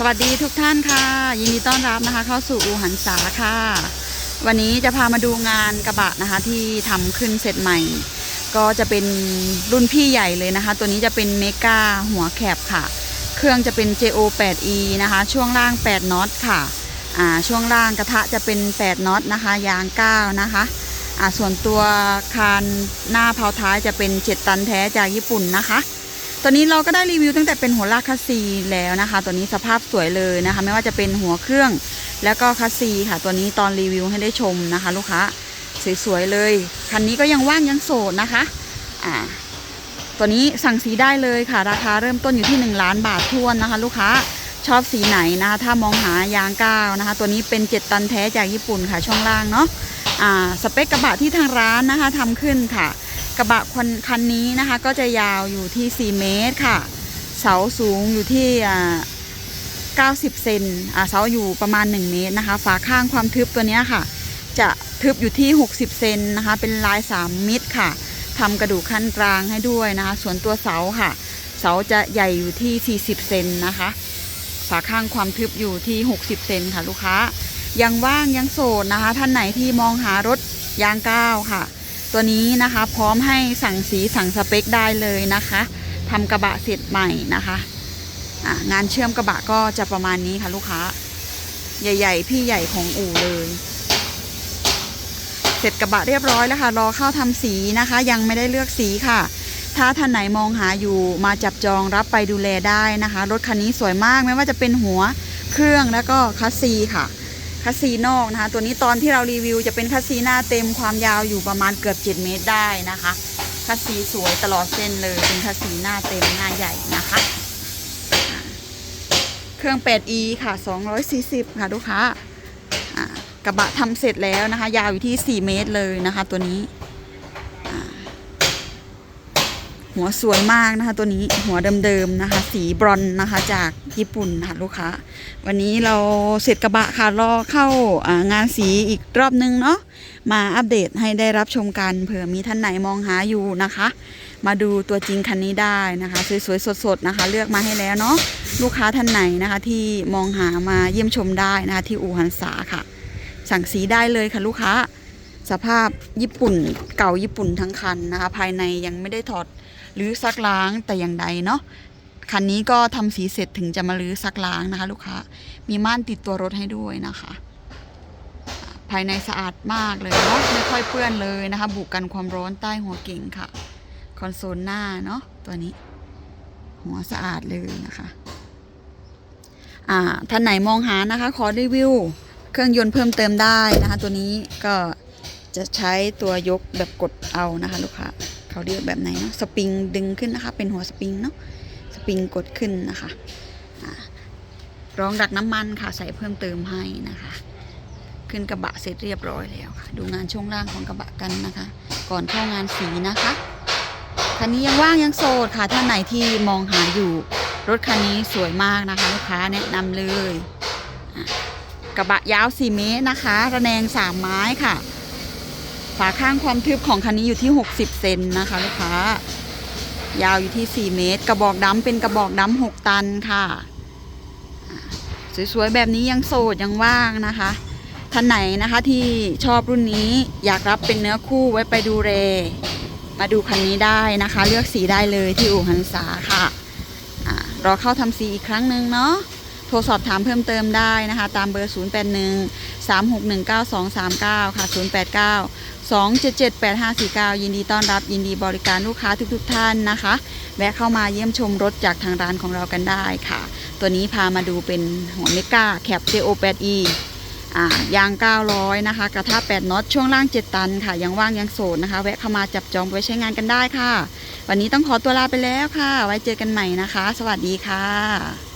สวัสดีทุกท่านค่ะ ยินดีต้อนรับนะคะ เข้าสู่อูหันษาค่ะ วันนี้จะพามาดูงานกระบะนะคะที่ทำขึ้นเสร็จใหม่ ก็จะเป็นรุ่นพี่ใหญ่เลยนะคะ ตัวนี้จะเป็นเมกาหัวแคบค่ะ เครื่องจะเป็น JO 8E นะคะ ช่วงล่าง 8น็อตค่ะอ่าช่วงล่างกระทะจะเป็น 8น็อตนะคะ ยาง 9 นะคะอ่าส่วนตัวคานหน้าเผาท้ายจะเป็น 7 ตันแท้จากญี่ปุ่นนะคะ ตัวนี้เราก็ได้รีวิวตั้งแต่เป็นหัวลากคัสซีแล้วนะคะ ตัวนี้สภาพสวยเลยนะคะ ไม่ว่าจะเป็นหัวเครื่องแล้วก็คัสซีค่ะ ตัวนี้ตอนรีวิวให้ได้ชมนะคะ ลูกค้าสวยๆเลยคันนี้ก็ยังว่างยังโสดนะคะอ่าตัวนี้สั่งสีได้เลยค่ะ ราคาเริ่มต้นอยู่ที่ 1 ล้านบาททวนนะคะ ลูกค้าชอบสีไหนนะคะ ถ้ามองหายางก้าวนะคะ ตัวนี้เป็น 7 ตันแท้จากญี่ปุ่นค่ะช่วงล่างเนาะอ่าสเปคกระบะที่ทางร้านนะคะทำขึ้นค่ะ กระบะคันคันนี้นะคะ ก็จะยาวอยู่ที่ 4 เมตรค่ะ เสาสูงอยู่ที่90 เซนอ่าเสาอยู่ประมาณ 1 เมตรนะคะ ฝาข้างความทึบตัวนี้ค่ะ จะทึบอยู่ที่ 60 เซนนะคะ เป็นลาย 3 มิตรค่ะทำกระดูกขั้นกลางให้ด้วยนะคะ ส่วนตัวเสาค่ะ เสาจะใหญ่อยู่ที่ 40 เซนนะคะ ฝาข้างความทึบอยู่ที่ 60 เซนค่ะลูกค้า ยังว่างยังโสดนะคะ ท่านไหนที่มองหารถยางก้าวค่ะ ตัวนี้นะคะพร้อมให้สั่งสีสั่งสเปคได้เลยนะคะทำกระบะเสร็จใหม่นะคะงานเชื่อมกระบะก็จะประมาณนี้ค่ะลูกค้า ใหญ่ ๆ พี่ใหญ่ของอู่เลย เสร็จกระบะเรียบร้อยแล้วค่ะรอเข้าทำสีนะคะ ยังไม่ได้เลือกสีค่ะ ถ้าท่านไหนมองหาอยู่มาจับจองรับไปดูแลได้นะคะ รถคันนี้สวยมากไม่ว่าจะเป็นหัวเครื่องแล้วก็คัสซีค่ะ คัสซีนอกนะคะ ตัวนี้ตอนที่เรารีวิวจะเป็นคัสซีหน้าเต็มความยาวอยู่ประมาณเกือบ 7 เมตรได้นะคะคัสซีสวยตลอดเส้นเลยเป็นคัสซีหน้าเต็มหน้าใหญ่นะคะ เครื่อง 8e ค่ะ 240 ค่ะลูกค้าอ่ากระบะทำเสร็จแล้วนะคะ ยาวอยู่ที่ 4 เมตรเลยนะคะ ตัวนี้อ่า หัวสวยมากนะคะ ตัวนี้หัวเดิมๆนะคะ สีบรอนนะคะ จากญี่ปุ่นนะคะลูกค้า วันนี้เราเสร็จกระบะค่ะรอเข้าอ่างานสีอีกรอบนึงเนาะมาอัปเดตให้ได้รับชมกันเผื่อมีท่านไหนมองหาอยู่นะคะ มาดูตัวจริงคันนี้ได้นะคะ สวยๆสดๆนะคะ เลือกมาให้แล้วเนาะลูกค้าท่านไหนนะคะที่มองหามาเยี่ยมชมได้นะคะที่อู่หันษาค่ะ สั่งสีได้เลยค่ะลูกค้า สภาพญี่ปุ่นเก่าญี่ปุ่นทั้งคันนะคะ ภายในยังไม่ได้ถอดหรือซักล้างแต่อย่างใดเนาะคันนี้ก็ทำสีเสร็จถึงจะมาลื้อซักล้างนะคะ ลูกค้ามีม่านติดตัวรถให้ด้วยนะคะ ภายในสะอาดมากเลยเนาะไม่ค่อยเปื้อนเลยนะคะ บุกันความร้อนใต้หัวเก่งค่ะ คอนโซลหน้าเนาะตัวนี้ หัวสะอาดเลยนะคะอ่าท่านไหนมองหานะคะ ขอรีวิว เครื่องยนต์เพิ่มเติมได้นะคะ ตัวนี้ก็ จะใช้ตัวยกแบบกดเอานะคะลูกค้าเขาเรียกแบบไหนเนาะสปริงดึงขึ้นนะคะ เป็นหัวสปริงเนาะสปริงกดขึ้นนะคะรองดักน้ำมันค่ะใส่เพิ่มเติมให้นะคะ ขึ้นกระบะเสร็จเรียบร้อยแล้วค่ะ ดูงานช่วงล่างของกระบะกันนะคะ ก่อนเข้างานสีนะคะคันนี้ยังว่างยังโสดค่ะท่านไหนที่มองหาอยู่รถคันนี้สวยมากนะคะ ลูกค้าแนะนำเลย กระบะยาว 4 เมตรนะคะ ระแนง 3 ไม้ค่ะ ฝาข้างความทึบของคันนี้อยู่ที่ 60 เซนนะคะลูกค้า ยาวอยู่ที่ 4 เมตร กระบอกดำเป็นกระบอกดำ6ตันค่ะ สวยๆ แบบนี้ยังโสดยังว่างนะคะ ท่านไหนนะคะที่ชอบรุ่นนี้อยากรับเป็นเนื้อคู่ไว้ไปดูเร มาดูคันนี้ได้นะคะ เลือกสีได้เลยที่อู่หันษาค่ะรอเข้าทำสีอีกครั้งหนึ่งเนาะโทรสอบถามเพิ่มเติมได้นะคะ ตามเบอร์ 081 361 9239 ค่ะ 089 277 8549 ยินดีต้อนรับยินดีบริการลูกค้าทุกๆทท่านนะคะ แวะเข้ามาเยี่ยมชมรถจากทางร้านของเรากันได้ค่ะ ตัวนี้พามาดูเป็นหัวเมกาแคป JO8E อ่ายาง 900 นะคะ กระทะ8น็อต ช่วงล่าง 7 ตันค่ะ ยังว่างยังโสดนะคะ แวะเข้ามาจับจองไว้ใช้งานกันได้ค่ะ วันนี้ต้องขอตัวลาไปแล้วค่ะ ไว้เจอกันใหม่นะคะ สวัสดีค่ะ